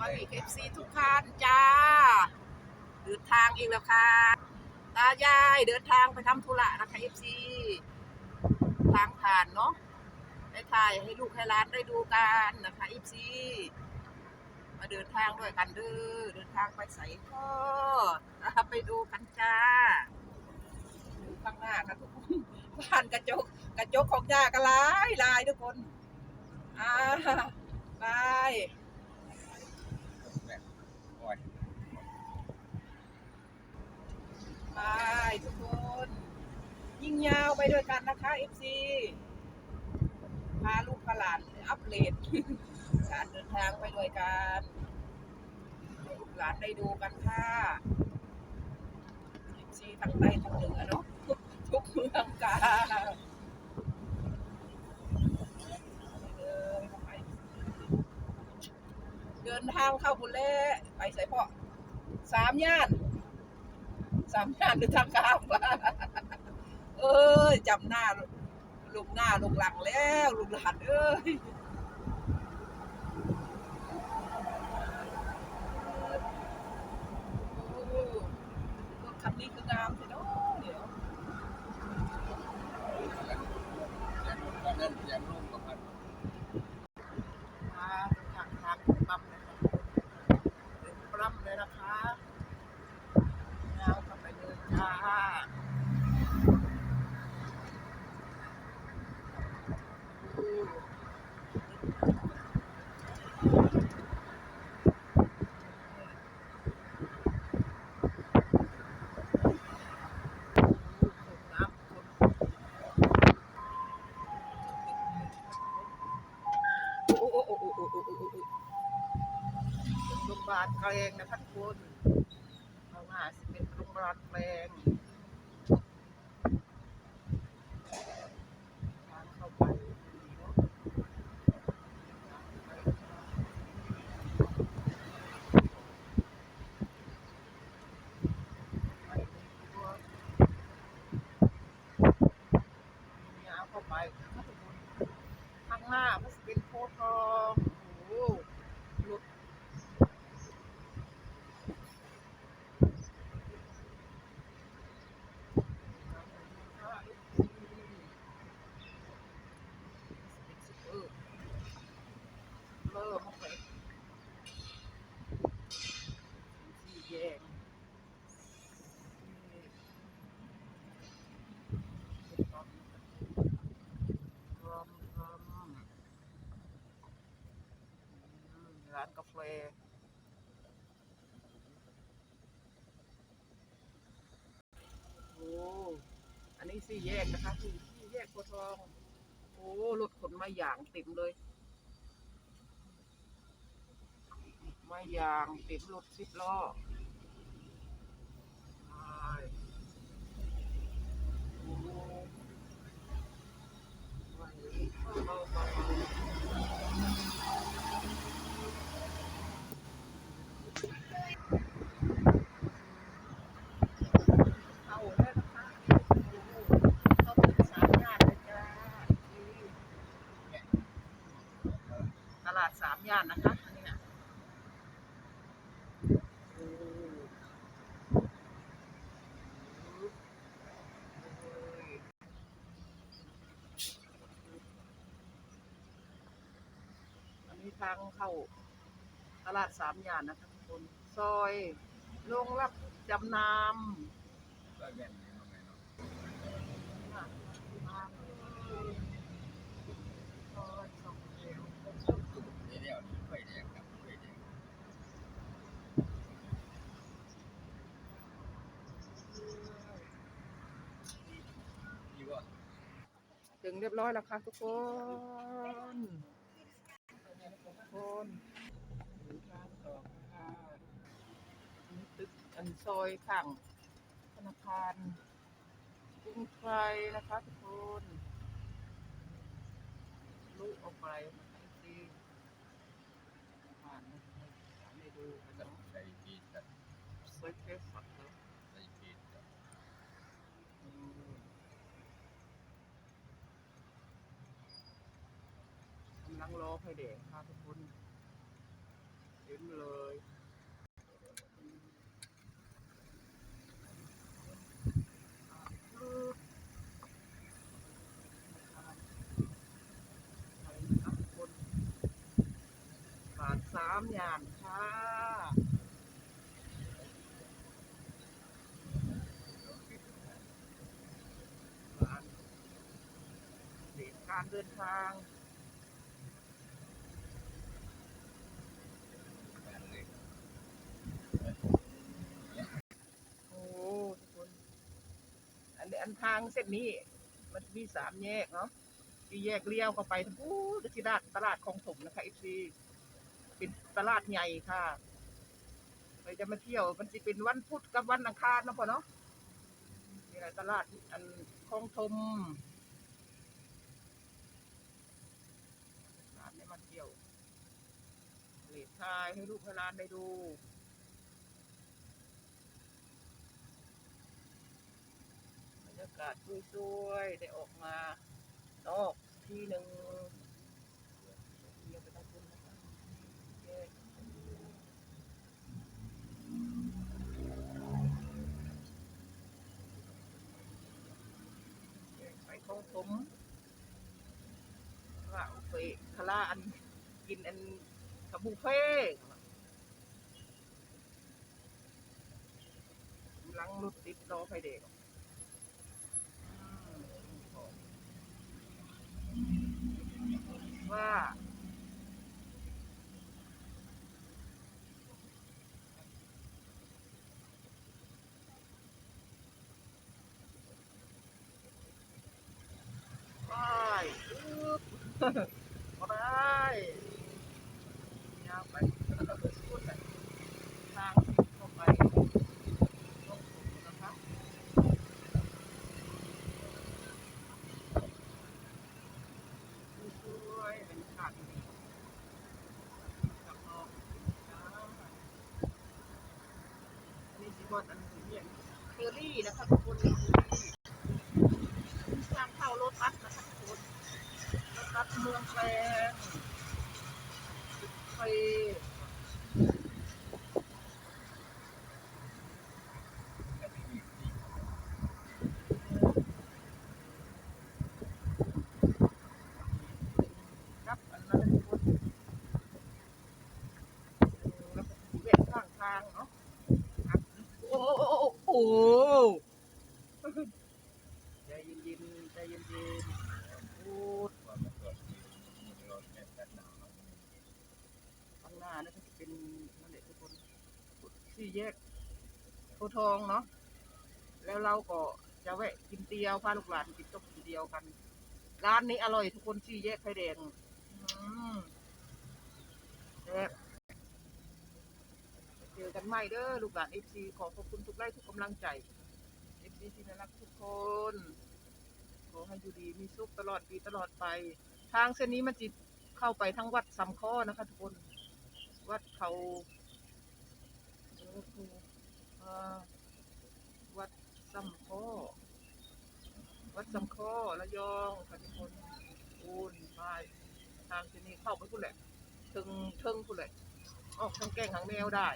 วัสดีเอฟซีทุกท่านจ้า เดินทางอีกแล้วค่ะ ตายายเดินทางไปทำธุระนะคะเอฟซีทางผ่านเนาะได้ถ่ายให้ลูกให้ร้านได้ดูกันนะคะเอฟซีมาเดินทางด้วยกันเด้อเดินทางไปใส่ก็นะคะไปดูกันจ้าดูข้างหน้าค่ะทุกคนบ้านกระจกกระจกของย่าก็ลายลายทุกคนอ่าไปโอ้ย ไปทุกคน ยิ่งยาวไปด้วยกันนะคะ FC พาลูกพาหลานอัปเดตการเดินทางไปด้วยกันลูกหลานได้ดูกันค่ะ FC ทั้งใต้ทั้งเหนือเนาะทุกทุกเมืองกาเดินทางเข้าบุญเล่ไปใส่พ่อสามย่าน สามย่านหรือทางข้ามวะเอ้ย จำหน้าลูกหน้าลูกหลังแล้วลูกหลานเอ้ยโอ้รถคันนี้คืองามใช่เนาะเดี๋ยว ตอนนั้นยังรุ่งกับมัน มาทางทางปั๊มเลยค่ะเป็นปั๊มเลยนะคะยาวเข้าไปเลยจ้าอืม โอ้โอ้โอ้โอ้ โรงพยาบาลแกลงนะท่านคุณเราหาสิเป็นโรงพยาบาลแกลงทางเข้าไปเนอะไปตัวยาวเข้าไปท่านคุณ ข้างหน้ามันจะเป็นโพธิ์ทองโอ้โหรถ เริ่มเข้าไปสี่แยกรอมรอมอืมร้านกาแฟโอ้อันนี้สี่แยกนะคะสี่แยกโพทอง โอ้รถขนไม้ยางเต็มเลย ไม้ยางเต็มรถสิบล้อไปโอ้ไปเข้าเข้าเข้าเข้า เอาแล้วนะคะเข้าถึงสามย่านเลยจ้าตลาดสามย่านนะคะอันนี้น่ะโอ้โอ้ยอันนี้ ทางเข้าตลาดสามย่านนะคะทุกคนซอยโรงรับจำนำก็แม่นอยู่ไงเนาะนี่เดียวนี่ไฟแดงครับไฟแดงนี่ว่าถึงเรียบร้อยแล้วค่ะทุกคนทุก คนหรือร้านต่อค่ะนนี้ตึกอันซอยข้างธนาคารกรุงไทยนะคะทุกคนลุออกไปนะคะที่ผ่านนะคะให้ดูกัน จะ เนาะ ใช้ที่จะ สวยเท่สัตว์เลย ใช้ที่จะ อืม กำลังรอไฟแดงค่ะทุกคนเต็มเลยบาทสามอย่างค่ะบาทเด็กการเดินทาง การเลย โอ้ทุกคน อันนี้อันทางเส้นนี้ มันมีสามแยกเนาะที่แยกเลี้ยวเข้าไปทั้งู้ก็ที่ด้านตลาดคลองถมนะคะอีซีเป็นตลาดใหญ่ค่ะไปจะมาเที่ยว มันจะเป็นวันพุธกับวันอังคารนะพ่อเนาะนี่แหละตลาดอันคลองถมร้านนี้มาเที่ยวเลดทายให้ลูกให้หลานได้ดู บรรยากาศสวยๆ ได้ออกมานอกที่หนึ่งเดี๋ยวไปทางคุณนะคะโอเคไปคลองถมว่าโอเคคาราอันกินอันกับบุฟเฟ่ต์กำลังรถติดรอไฟเด็ก ว่าไปอึ๊บ ไปยาวไปสุดเลยทางที่เข้าไปต้องสูงนะครับ สวยๆบรรยากาศดีกับนอกน้ำอันนี้สิบอดอันนี้เนี่ย เคอรี่นะคะทุกคนทางเข้ารถบัสนะคะทุกคนรถบัสเมืองแปงไปครับอันนั้นทุกคนแล้วก็เวียนข้างทางเนาะโอ้โอ้โอ้โอ้โอ้ ใจเย็นๆใจเย็นๆพูดข้างหน้านั่ก็จะเป็นนั่นแหละทุกคนสี่แยกโพทองเนาะแล้วเราก็จะแวะกินเตียวพาลูกหลานกินต้มกินเดียวกัน ร้านนี้อร่อยทุกคนสี่แยกไข่แดงอืมแซ่บ เจอกันใหม่เด้อลูกหลานเอฟซีขอขอบคุณทุกไลค์ทุกกำลังใจเอฟซีที่น่ารักทุกคน ขอให้อยู่ดีมีสุขตลอดปีตลอดไป ทางเส้นนี้มันจิเข้าไปทั้งวัดสำข้อนะคะทุกคน วัดเขาวัดสำข้อ วัดสำข้อระยองค่ะทุกคนอูนไปทางเส้นนี้เข้าไปพุ่นแหละถึงเทิงพุ่นแหละออกทางแก้งทางแนวได้